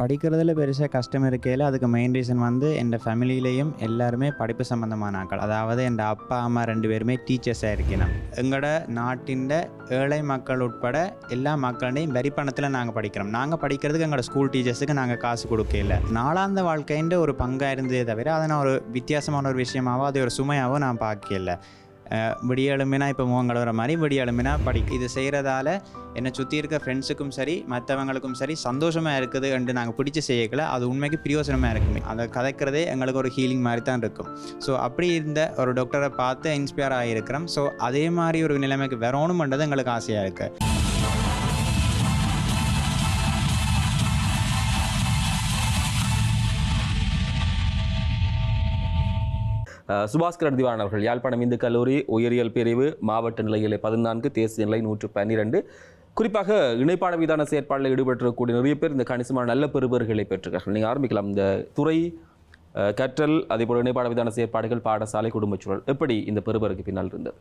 படிக்கிறதுல பெருசாக கஷ்டம் இருக்கையில் அதுக்கு மெயின் ரீசன் வந்து என் ஃபேமிலியிலையும் எல்லாருமே படிப்பு சம்மந்தமான ஆக்கள் அதாவது என் அப்பா அம்மா ரெண்டு பேருமே டீச்சர்ஸாக இருக்கணும். எங்களோட நாட்டின் ஏழை மக்கள் உட்பட எல்லா மக்களையும் வரி பணத்தில் நாங்கள் படிக்கிறோம். நாங்கள் படிக்கிறதுக்கு எங்களோட ஸ்கூல் டீச்சர்ஸுக்கு நாங்கள் காசு கொடுக்கல நாளாந்த வாழ்க்கைன்ற ஒரு பங்காக இருந்ததே தவிர அதை நான் ஒரு வித்தியாசமான ஒரு விஷயமாவோ அது ஒரு சுமையாவோ நான் பார்க்கல விடிய எழும்பினா இப்போ முகம் கழுவுற மாதிரி விடிய எழும்பினா படி. இது செய்கிறதால என்னை சுற்றி இருக்க ஃப்ரெண்ட்ஸுக்கும் சரி மற்றவங்களுக்கும் சரி சந்தோஷமாக இருக்குது என்று நாங்கள் பிடிச்சி செய்யக்கல. அது உண்மைக்கு பிரியோசனமாக இருக்குமே. அதை கதைக்கிறதே எங்களுக்கு ஒரு ஹீலிங் மாதிரி தான் இருக்கும். ஸோ அப்படி இருந்த ஒரு டாக்டரை பார்த்து இன்ஸ்பயர் ஆகியிருக்கிறோம். ஸோ அதே மாதிரி ஒரு நிலைமைக்கு வரணும்ன்றது எங்களுக்கு ஆசையாக இருக்குது சுபாஸ்கர் திவான் அவர்கள் யாழ்ப்பாணம் இந்து கல்லூரி உயிரியல் பிரிவு மாவட்ட நிலையிலே பதினான்கு தேசிய நிலை நூற்று பன்னிரெண்டு. குறிப்பாக இணைப்பாட மீதான செயற்பாடில் ஈடுபட்டிருக்கக்கூடிய நிறைய பேர் இந்த கணிசமான நல்ல பெறுபர்களை பெற்றிருக்கார்கள். நீங்கள் ஆரம்பிக்கலாம். இந்த துறை கற்றல் அதே போல் இணைப்பாட மீதான செயற்பாடுகள் பாடசாலை குடும்பச் சூழல் எப்படி இந்த பெறுபருக்கு பின்னால் இருந்தது?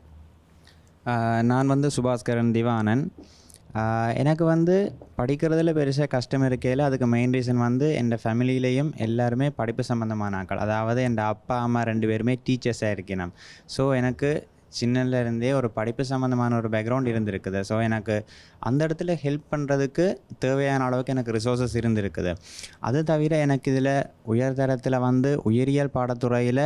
நான் வந்து சுபாஸ்கரன் திவானன். எனக்கு வந்து படிக்கிறதுல பெருசாக கஷ்டம் இருக்கையில் அதுக்கு மெயின் ரீசன் வந்து என் ஃபேமிலியிலையும் எல்லாருமே படிப்பு சம்மந்தமான ஆக்கள் அதாவது என் அப்பா அம்மா ரெண்டு பேருமே டீச்சர்ஸாக இருக்கணும். ஸோ எனக்கு சின்னலேருந்தே ஒரு படிப்பு சம்மந்தமான ஒரு பேக்ரவுண்ட் இருந்திருக்குது. ஸோ எனக்கு அந்த இடத்துல ஹெல்ப் பண்ணுறதுக்கு தேவையான அளவுக்கு எனக்கு ரிசோர்ஸஸ் இருந்திருக்குது. அது தவிர எனக்கு இதில் உயர்தரத்தில் வந்து உயிரியல் பாடத்துறையில்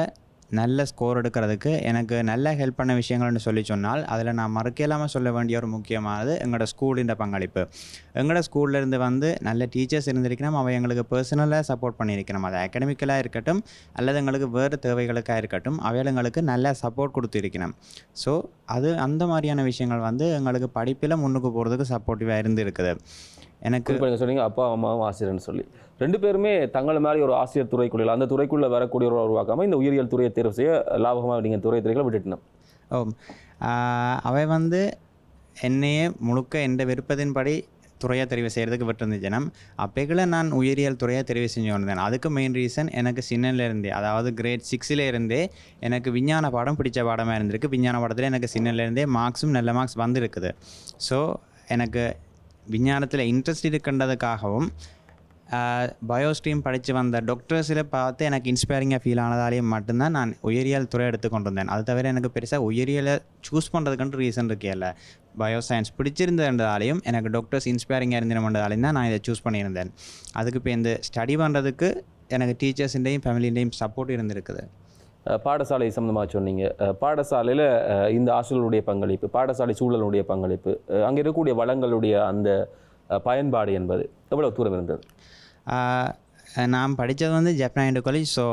நல்ல ஸ்கோர் எடுக்கிறதுக்கு எனக்கு நல்ல ஹெல்ப் பண்ண விஷயங்கள்னு சொல்லி சொன்னால் அதில் நான் மறக்க இல்லாமல் சொல்ல வேண்டிய ஒரு முக்கியமானது எங்களோட ஸ்கூலின் பங்களிப்பு. எங்களோட ஸ்கூல்ல இருந்து வந்து நல்ல டீச்சர்ஸ் இருந்திருக்கணும் அவள் எங்களுக்கு பர்சனலாக சப்போர்ட் பண்ணியிருக்கணும். அது அகடமிக்கலாக இருக்கட்டும் அல்லது எங்களுக்கு வேறு தேவைகளுக்காக இருக்கட்டும் அவையில் எங்களுக்கு நல்ல சப்போர்ட் கொடுத்துருக்கணும். ஸோ அது அந்த மாதிரியான விஷயங்கள் வந்து எங்களுக்கு படிப்பில் முன்னுக்கு போகிறதுக்கு சப்போர்ட்டிவாக இருந்திருக்குது. எனக்கு சொன்னீங்க அப்பா அம்மாவும் ஆசிரியர்னு சொல்லி. ரெண்டு பேருமே தங்களை மாதிரி ஒரு ஆசிரியர் துறைக்குள்ள அந்த துறைக்குள்ளே வரக்கூடிய ஒரு உருவாக்காமல் இந்த உயிரியல் துறையை தேர்வு செய்ய லாபகமாக நீங்கள் துறை துறைகளை விட்டுட்டணும். ஓ அவை வந்து என்னையே முழுக்க எந்த விருப்பத்தின்படி துறையை தெரிவு செய்கிறதுக்கு விட்டுருந்துச்சுனம் அப்போக்குள்ள நான் உயிரியல் துறையை தெரிவு செஞ்சு வந்தேன் அதுக்கு மெயின் ரீசன் எனக்கு சின்னல இருந்தே அதாவது கிரேட் சிக்ஸில் இருந்தே எனக்கு விஞ்ஞான பாடம் பிடிச்ச பாடமாக இருந்திருக்கு. விஞ்ஞான பாடத்தில் எனக்கு சின்னல இருந்தே மார்க்ஸும் நல்ல மார்க்ஸ் வந்திருக்குது. ஸோ எனக்கு விஞ்ஞானத்தில் இன்ட்ரெஸ்ட் இருக்கின்றதுக்காகவும் பயோ ஸ்ட்ரீம் படித்து வந்த டாக்டர்ஸில் பார்த்து எனக்கு இன்ஸ்பைரிங்காக ஃபீல் ஆனதாலேயும் மட்டும்தான் நான் உயிரியல் துறை எடுத்துக்கொண்டு வந்தேன் அது தவிர எனக்கு பெருசாக உயிரியலை சூஸ் பண்ணுறதுக்குன்ட்டு ரீசன் இருக்கேல பயோ சயின்ஸ் பிடிச்சிருந்ததாலையும் எனக்கு டாக்டர்ஸ் இன்ஸ்பைரிங்காக இருந்திருந்ததாலையும் தான் நான் இதை சூஸ் பண்ணியிருந்தேன். அதுக்கு இப்போ இந்த ஸ்டடி பண்ணுறதுக்கு எனக்கு டீச்சர்ஸின்டையும் ஃபேமிலியிலையும் சப்போர்ட் இருந்திருக்குது. பாடசாலை சம்மந்தமாக சொன்னீங்க. பாடசாலையில் இந்த ஆசிரியர்களுடைய பங்களிப்பு பாடசாலை சூழலுடைய பங்களிப்பு அங்கே இருக்கக்கூடிய வளங்களுடைய அந்த பயன்பாடு என்பது எவ்வளோ தூரம் இருந்தது? நான் படித்தது வந்து ஜப்பான் காலேஜ் ஸோ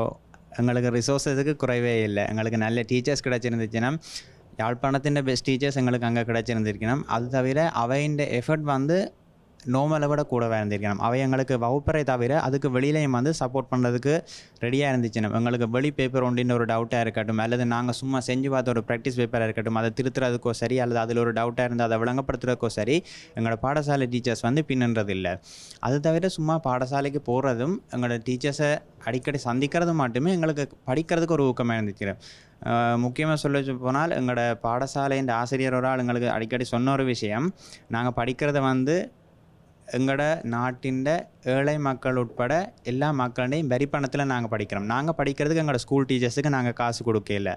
எங்களுக்கு ரிசோர்ஸஸுக்கு குறைவே இல்லை. எங்களுக்கு நல்ல டீச்சர்ஸ் கிடச்சிருந்துச்சுன்னா யாழ்ப்பாணத்தின் பெஸ்ட் டீச்சர்ஸ் எங்களுக்கு அங்கே கிடச்சிருந்திருக்கணும். அது தவிர அவையின் எஃபர்ட் வந்து நோமலை விட கூடவே இருந்திருக்கணும் அவை எங்களுக்கு வகுப்பறை தவிர அதுக்கு வெளியிலையும் வந்து சப்போர்ட் பண்ணுறதுக்கு ரெடியாக இருந்துச்சுன்னா. எங்களுக்கு வெளி பேப்பர் ஒன்றின்னு ஒரு டவுட்டாக இருக்கட்டும் அல்லது நாங்கள் சும்மா செஞ்சு பார்த்த ஒரு ப்ராக்டிஸ் பேப்பராக இருக்கட்டும் அதை திருத்துறதுக்கோ சரி அல்லது அதில் ஒரு டவுட்டாக இருந்தால் அதை விளங்கப்படுத்துறதுக்கோ சரி எங்களோட பாடசாலை டீச்சர்ஸ் வந்து பின்னுன்றது இல்லை அது தவிர சும்மா பாடசாலைக்கு போகிறதும் எங்களோட டீச்சர்ஸை அடிக்கடி சந்திக்கிறது மட்டுமே எங்களுக்கு படிக்கிறதுக்கு ஒரு ஊக்கமாக இருந்துச்சு முக்கியமாக சொல்ல போனால் எங்களோட பாடசாலையின் ஆசிரியர் ஒரு ஆள் எங்களுக்கு அடிக்கடி சொன்ன ஒரு விஷயம் நாங்கள் படிக்கிறத வந்து எங்களோட நாட்டின் ஏழை மக்கள் உட்பட எல்லா மக்களையும் வரி பணத்தில் நாங்கள் படிக்கிறோம். நாங்கள் படிக்கிறதுக்கு எங்களோட ஸ்கூல் டீச்சர்ஸுக்கு நாங்கள் காசு கொடுக்கல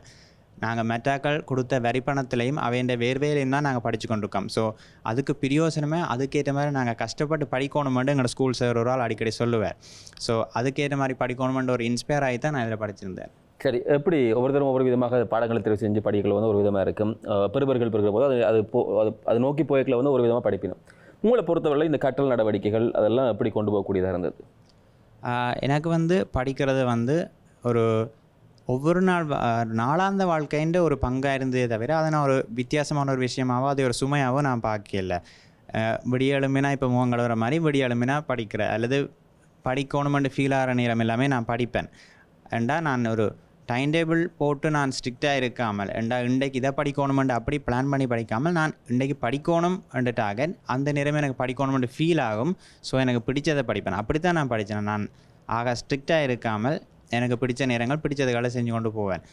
நாங்கள் மெட்டாக்கள் கொடுத்த வரி பணத்திலையும் அவையின் வேர்வையிலையும் தான் நாங்கள் படித்து கொண்டிருக்கோம். ஸோ அதுக்கு பிரியோசனமே அதுக்கேற்ற மாதிரி நாங்கள் கஷ்டப்பட்டு படிக்கணுமெண்டு எங்களோட ஸ்கூல் சார் ஒரு ஆள் அடிக்கடி சொல்லுவார். ஸோ அதுக்கேற்ற மாதிரி படிக்கணுமென்ற ஒரு இன்ஸ்பயர் ஆகி தான் நான் இதில் படிச்சிருந்தேன். சரி எப்படி ஒவ்வொருத்தரும் ஒவ்வொரு விதமாக பாடங்களை தெரிவு செஞ்சு படிக்கல வந்து ஒரு விதமாக இருக்கும்? அஹ், பிறகு பெறுகிற போது அது அது போ அது அது நோக்கி போய்க்கல வந்து ஒரு விதமாக படிப்பினும். உங்களை பொறுத்தவரை இந்த கற்றல் நடவடிக்கைகள் அதெல்லாம் எப்படி கொண்டு போகக்கூடியதாக இருந்தது? எனக்கு வந்து படிக்கிறது வந்து ஒரு ஒவ்வொரு நாள் நாளாந்த வாழ்க்கைன்ற ஒரு பங்காக இருந்ததே தவிர அதை நான் ஒரு வித்தியாசமான ஒரு விஷயமாவோ அது ஒரு சுமையாவோ நான் பார்க்கல. ஆஹ் விடிய இப்போ முகம் கழுவுற மாதிரி விடிய படிக்கிற அல்லது படிக்கணுமென்று ஃபீல் ஆகிற நேரம் எல்லாமே நான் படிப்பேன். ஏண்டா நான் ஒரு டைம் டேபிள் போட்டு நான் ஸ்ட்ரிக்டாக இருக்காமல் ஏண்டா இன்றைக்கு இதை படிக்கணுமென்று அப்படி பிளான் பண்ணி படிக்காமல் நான் இன்றைக்கு படிக்கணும் என்றுட்டாக அந்த நேரம் எனக்கு படிக்கணுமென்று ஃபீல் ஆகும். ஸோ எனக்கு பிடிச்சதை படிப்பேன். அப்படி தான் நான் படித்தேன். நான் ஆக ஸ்ட்ரிக்டாக இருக்காமல் எனக்கு பிடிச்ச நேரங்கள் பிடிச்சதுகளை செஞ்சு கொண்டு போவேன்.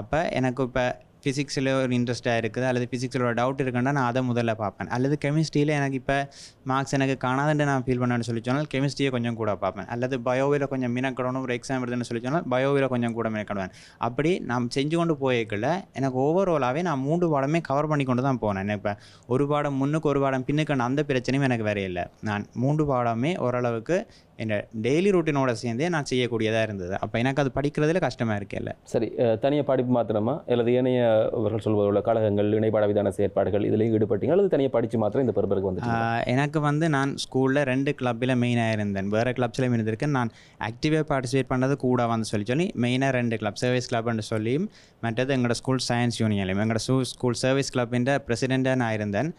அப்போ எனக்கு இப்போ ஃபிசிக்ஸில் ஒரு இன்ட்ரெஸ்ட்டாக இருக்குது அல்லது ஃபிசிக்ஸில் ஒரு டவுட் இருக்குன்னா நான் அதை முதல்ல பார்ப்பேன். அல்லது கெமிஸ்ட்ரியில் எனக்கு இப்போ மார்க்ஸ் எனக்கு காணாதுன்னு நான் ஃபீல் பண்ணேன்னு சொல்லி சொன்னால் கெமிஸ்ட்ரியை கொஞ்சம் கூட பார்ப்பேன். அல்லது பயோவில் கொஞ்சம் மினக்கடணும் ஒரு எக்ஸாம் எடுதுன்னு சொல்லி சொன்னால் பயோவில் கொஞ்சம் கூட மினக்கடுவேன். அப்படி நான் செஞ்சு கொண்டு போயிருக்கல எனக்கு ஓவராலாகவே நான் மூன்று பாடமே கவர் பண்ணி கொண்டு தான் போனேன். இப்போ ஒரு பாடம் முன்னுக்கு ஒரு பாடம் பின்னுக்கு அந்த பிரச்சனையும் எனக்கு வேற இல்லை. நான் மூன்று பாடமே ஓரளவுக்கு என் டெய்லி ரூட்டினோட சேர்ந்தே நான் செய்யக்கூடியதாக இருந்தது. அப்போ எனக்கு அது படிக்கிறதுல கஷ்டமாக இருக்கல சரி தனியாக படிப்பு மாத்திரமா? அல்லது ஏனைய அவர்கள் சொல்வதுள்ள கழகங்கள் இணைப்பாட விதான செயற்பாடுகள் இதில் ஈடுபட்டீங்க. அல்லது தனியாக படித்து மாத்திரம் இந்த பெரும்பருக்கு வந்து எனக்கு வந்து நான் ஸ்கூலில் ரெண்டு கிளப்பில் மெயினாக இருந்தேன். வேறு கிளப்ஸ்லையும் இருந்திருக்கேன். நான் ஆக்டிவாக பார்ட்டிசிபேட் பண்ணது கூட வந்து சொல்லி சொல்லி மெயினாக ரெண்டு கிளப் சர்வீஸ் கிளப்னு சொல்லியும் மற்றது எங்களோட ஸ்கூல் சயின்ஸ் யூனியன்லையும் எங்களோட ஸ்கூல் சர்வீஸ் கிளப்பின் பிரசிடெண்ட்டாக நான் இருந்தேன்.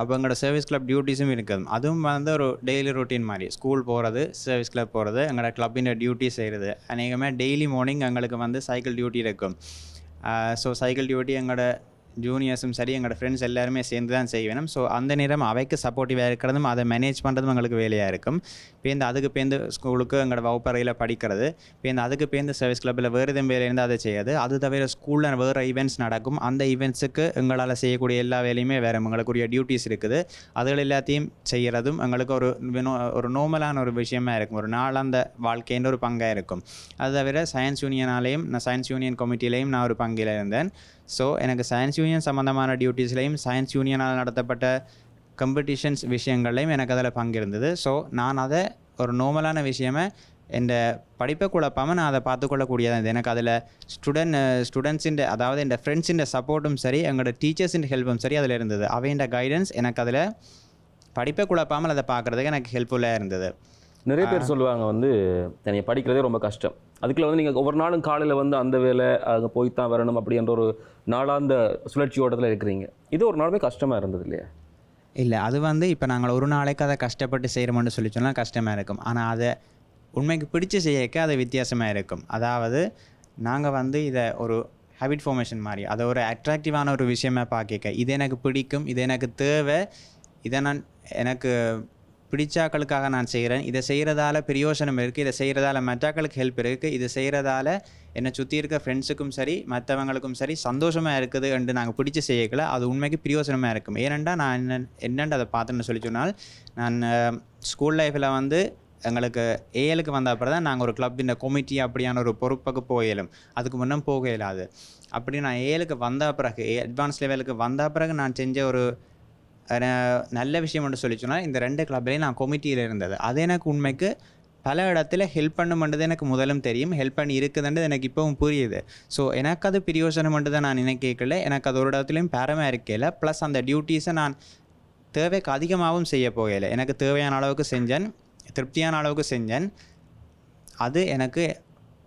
அப்போ எங்களோட சர்வீஸ் கிளப் டியூட்டிஸும் இருக்குது. அதுவும் வந்து ஒரு டெய்லி ரொட்டீன் மாதிரி. ஸ்கூல் போகிறது சர்வீஸ் கிளப் போகிறது எங்களோட கிளப்பின் டியூட்டி செய்கிறது அநேகமாக டெய்லி மார்னிங் எங்களுக்கு வந்து சைக்கிள் டியூட்டி இருக்கும். ஸோ சைக்கிள் டியூட்டி எங்களோட ஜூனியர்ஸும் சரி எங்களோட ஃப்ரெண்ட்ஸ் எல்லாருமே சேர்ந்து தான் செய்வேணும் ஸோ அந்த நேரம் அவைக்கு சப்போர்ட்டிவாக இருக்கிறதும் அதை மேனேஜ் பண்ணுறதும் எங்களுக்கு வேலையாக இருக்கும். பேருந்து அதுக்கு பேருந்து ஸ்கூலுக்கு எங்களோட வகுப்பறையில் படிக்கிறது. பேருந்து அதுக்கு பேருந்து சர்வீஸ் கிளப்பில் வேறு எதுவும் வேலை இருந்தால் அதை செய்யாது. அது தவிர ஸ்கூலில் வேறு ஈவெண்ட்ஸ் நடக்கும். அந்த ஈவெண்ட்ஸுக்கு எங்களால் செய்யக்கூடிய எல்லா வேலையுமே வேறு. எங்களுக்குரிய டியூட்டிஸ் இருக்குது. அதுகள் எல்லாத்தையும் செய்கிறதும் எங்களுக்கு ஒரு ஒரு நோமலான ஒரு விஷயமா இருக்கும். ஒரு நாளாந்த வாழ்க்கைன்ற ஒரு பங்காக இருக்கும். அது தவிர சயின்ஸ் யூனியனாலேயும் நான் சயின்ஸ் யூனியன் கமிட்டிலையும் நான் ஒரு பங்கில் இருந்தேன். ஸோ எனக்கு சயின்ஸ் யூனியன் சம்மந்தமான டியூட்டிஸ்லையும் சயின்ஸ் யூனியனால் நடத்தப்பட்ட காம்படிஷன்ஸ் விஷயங்கள்லையும் எனக்கு அதில் பங்கு இருந்தது. ஸோ நான் அதை ஒரு நார்மலான விஷயமா குழப்பாமல் நான் அதை பார்த்துக்கொள்ளக்கூடியதான் இது எனக்கு அதில் ஸ்டூடெண்ட் ஸ்டூடெண்ட்ஸின் அதாவது என் ஃப்ரெண்ட்ஸின் சப்போர்ட்டும் சரி எங்களோட டீச்சர்ஸின் ஹெல்ப்பும் சரி அதில் இருந்தது. அவையின் கைடன்ஸ் எனக்கு அதில் படிப்பை குழப்பாமல் அதை பார்க்குறதுக்கு எனக்கு ஹெல்ப்ஃபுல்லாக இருந்தது. நிறைய பேர் சொல்லுவாங்க வந்து தனியாக படிக்கிறதே ரொம்ப கஷ்டம். அதுக்குள்ள வந்து நீங்கள் ஒவ்வொரு நாளும் காலையில் வந்து அந்த வேலை அங்கே போய் தான் வரணும் அப்படின்ற ஒரு நாளாந்த சுழற்சி ஓட்டத்தில் இருக்கிறீங்க. இது ஒரு நாளுமே கஷ்டமாக இருந்தது இல்லையா? இல்லை அது வந்து இப்போ நாங்கள் ஒரு நாளைக்கு அதை கஷ்டப்பட்டு செய்கிறோம்னு சொல்லி சொன்னால் கஷ்டமாக இருக்கும். ஆனால் அதை உண்மைக்கு பிடிச்சு செய்யக்க அது வித்தியாசமாக இருக்கும். அதாவது நாங்கள் வந்து இதை ஒரு ஹேபிட் ஃபார்மேஷன் மாதிரி அதை ஒரு அட்ராக்டிவான ஒரு விஷயமா பார்க்க இது எனக்கு பிடிக்கும் இது எனக்கு தேவை இதை நான் எனக்கு பிடிச்சாக்களுக்காக நான் செய்கிறேன். இதை செய்கிறதால பிரயோசனம் இருக்குது இதை செய்கிறதால மற்றாக்களுக்கு ஹெல்ப் இருக்குது இது செய்கிறதால என்னை சுற்றி இருக்க ஃப்ரெண்ட்ஸுக்கும் சரி மற்றவங்களுக்கும் சரி சந்தோஷமாக இருக்குது என்று நாங்கள் பிடிச்சி செய்யக்கல. அது உண்மைக்கு பிரயோசனமாக இருக்கும். ஏனெண்டா நான் என்ன என்னென்று அதை பார்த்தேன்னு சொல்லி சொன்னால் நான் ஸ்கூல் லைஃப்பில் வந்து எங்களுக்கு ஏஎலுக்கு வந்த அப்புறம் தான் நாங்கள் ஒரு கிளப்பின் கொமிட்டி அப்படியான ஒரு பொறுப்புக்கு போயிலும் அதுக்கு முன்னே போக இயலாது அப்படி நான் ஏழுக்கு வந்த பிறகு அட்வான்ஸ் லெவலுக்கு வந்த பிறகு நான் செஞ்ச ஒரு நல்ல விஷயம் என்று சொல்லி சொன்னால் இந்த ரெண்டு கிளப்லேயும் நான் கொமிட்டியில் இருந்தது. அது எனக்கு உண்மைக்கு பல இடத்துல ஹெல்ப் பண்ணுமென்றது எனக்கு முதலும் தெரியும். ஹெல்ப் பண்ணி இருக்குதுன்றது எனக்கு இப்போவும் புரியுது. ஸோ எனக்கு அது பிரியோசனம்ன்றதை நான் நினைக்கல எனக்கு அது ஒரு இடத்துலையும் பேரமாக இருக்கல. ப்ளஸ் அந்த டியூட்டீஸை நான் தேவைக்கு அதிகமாகவும் செய்ய போகலை. எனக்கு தேவையான அளவுக்கு செஞ்சேன். திருப்தியான அளவுக்கு செஞ்சேன். அது எனக்கு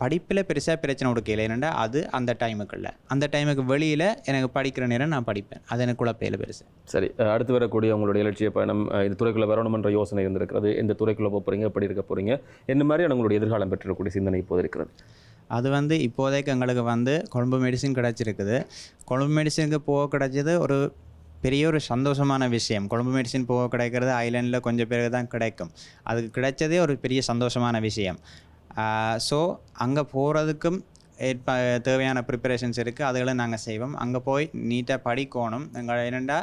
படிப்பில் பெருசாக பிரச்சனை கொடுக்கல என்னென்னா அது அந்த டைமுக்குள்ள. அந்த டைமுக்கு வெளியில் எனக்கு படிக்கிற நேரம் நான் படிப்பேன். அது எனக்கு குழப்பையில் பெருசு. சரி அடுத்து வரக்கூடிய உங்களுடைய இலட்சிய பயணம் இந்த துறைக்குள்ளே வரணுமென்ற யோசனை இருந்திருக்கிறது. எந்த துறைக்குள்ளே போக போகிறீங்க எப்படி இருக்க போகிறீங்க என்ன மாதிரியான உங்களுடைய எதிர்காலம் பெற்றிருக்கக்கூடிய சிந்தனை இப்போது இருக்கிறது? அது வந்து இப்போதைக்கு எங்களுக்கு வந்து கொழும்பு மெடிசின் கிடச்சிருக்குது. கொழும்பு மெடிசினுக்கு போக கிடைச்சது ஒரு பெரிய ஒரு சந்தோஷமான விஷயம். கொழும்பு மெடிசின் போக கிடைக்கிறது ஐலேண்டில் கொஞ்சம் பேருக்கு தான் கிடைக்கும். அதுக்கு கிடைச்சதே ஒரு பெரிய சந்தோஷமான விஷயம். ஸோ அங்கே போகிறதுக்கும் ஏற்ப தேவையான ப்ரிப்பரேஷன்ஸ் இருக்குது அதுகளை நாங்கள் செய்வோம். அங்கே போய் நீட்டாக படிக்கணும். எங்களை என்னென்னா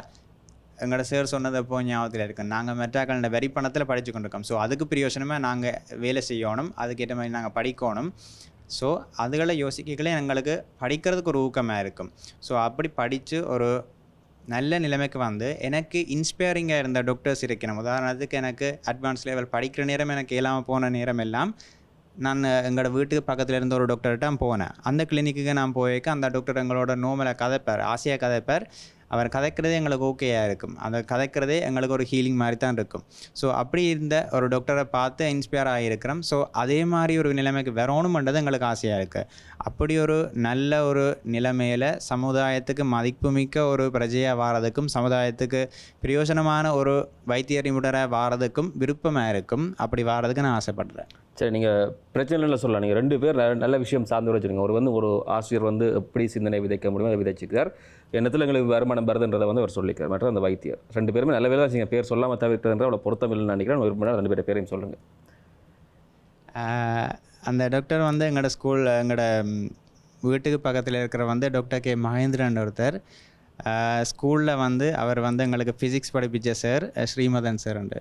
எங்களோட சார் சொன்னது எப்போ ஞாபகத்தில் இருக்கும் நாங்கள் மெட்ராக்கள வரி பணத்தில் படித்து கொண்டிருக்கோம். ஸோ அதுக்கு பிரயோசனமாக நாங்கள் வேலை செய்யணும். அதுக்கேற்ற மாதிரி நாங்கள் படிக்கணும். ஸோ அதுகளை யோசிக்கலே எங்களுக்கு படிக்கிறதுக்கு ஒரு ஊக்கமாக இருக்கும். ஸோ அப்படி படித்து ஒரு நல்ல நிலைமைக்கு வந்து எனக்கு இன்ஸ்பைரிங்காக இருந்த டாக்டர்ஸ் இருக்கணும். உதாரணத்துக்கு எனக்கு அட்வான்ஸ் லெவல் படிக்கிற நேரம் எனக்கு இல்லாமல் போன நேரம் எல்லாம் நான் எங்களோட வீட்டுக்கு பக்கத்தில் இருந்த ஒரு டாக்டர்கிட்ட போனேன். அந்த கிளினிக்கு நான் போயிருக்க அந்த டாக்டர் எங்களோட நோமலை கதைப்பார் ஆசையாக கதைப்பார். அவர் கதைக்கிறதே எங்களுக்கு ஓகேயாக இருக்கும். அந்த கதைக்கிறதே எங்களுக்கு ஒரு ஹீலிங் மாதிரி தான் இருக்கும். ஸோ அப்படி இருந்த ஒரு டாக்டரை பார்த்து இன்ஸ்பயர் ஆகியிருக்கிறோம். ஸோ அதே மாதிரி ஒரு நிலைமைக்கு வரணுமன்றது எங்களுக்கு ஆசையாக இருக்குது அப்படி ஒரு நல்ல ஒரு நிலைமையில் சமுதாயத்துக்கு மதிப்புமிக்க ஒரு பிரஜையாக வாரதுக்கும் சமுதாயத்துக்கு பிரயோஜனமான ஒரு வைத்திய நிபுணராக வாரதுக்கும் விருப்பமாக இருக்கும். அப்படி வாரதுக்கு நான் ஆசைப்படுறேன். சரி நீங்கள் பிரச்சனை இல்லை சொல்லலாம். நீங்கள் ரெண்டு பேர் நல்ல- விஷயம் சார்ந்து வச்சுருங்க ஒரு வந்து ஒரு ஆசிரியர் வந்து எப்படி சிந்தனை விதைக்க முடியுமோ அதை விதைச்சிருக்கார். எண்ணத்தில் எங்களுக்கு வருமானம் வருதுன்றதை வந்து அவர் சொல்லிக்கிறார். மற்ற அந்த வைத்தியர். ரெண்டு பேருமே நல்ல வேலை வச்சுங்க பேர் சொல்லாமல் தவிர்க்கிறதுன்ற அவ்வளோ பொருத்தம் இல்லைன்னு நினைக்கிறேன். ஒரு மணி ரெண்டு பேர் பேரையும் சொல்லுங்கள் அந்த டாக்டர் வந்து எங்களோட ஸ்கூல் எங்களோட வீட்டுக்கு பக்கத்தில் இருக்கிற வந்து டாக்டர் கே. மகேந்திரன் ஒருத்தர். ஸ்கூலில் வந்து அவர் வந்து எங்களுக்கு ஃபிசிக்ஸ் படிப்பிச்ச சார் ஸ்ரீமதன் சார் உண்டு.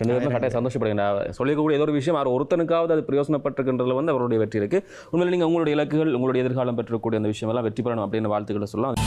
ரெண்டு பேருமே கட்டாயம் சந்தோஷப்படுங்க. சொல்லிக்கக்கூடிய ஏதோ ஒரு விஷயம் அவர் ஒருத்தனுக்காவது அது பிரயோசனப்பட்டிருக்கின்றதுல வந்து அவருடைய வெற்றி இருக்குது உண்மையில் நீங்கள் உங்களுடைய இலக்குகள் உங்களுடைய எதிர்காலம் பெற்றக்கூடிய அந்த விஷயமெல்லாம் வெற்றி பெறணும் அப்படின்னு வாழ்த்துக்களை சொல்லலாம்.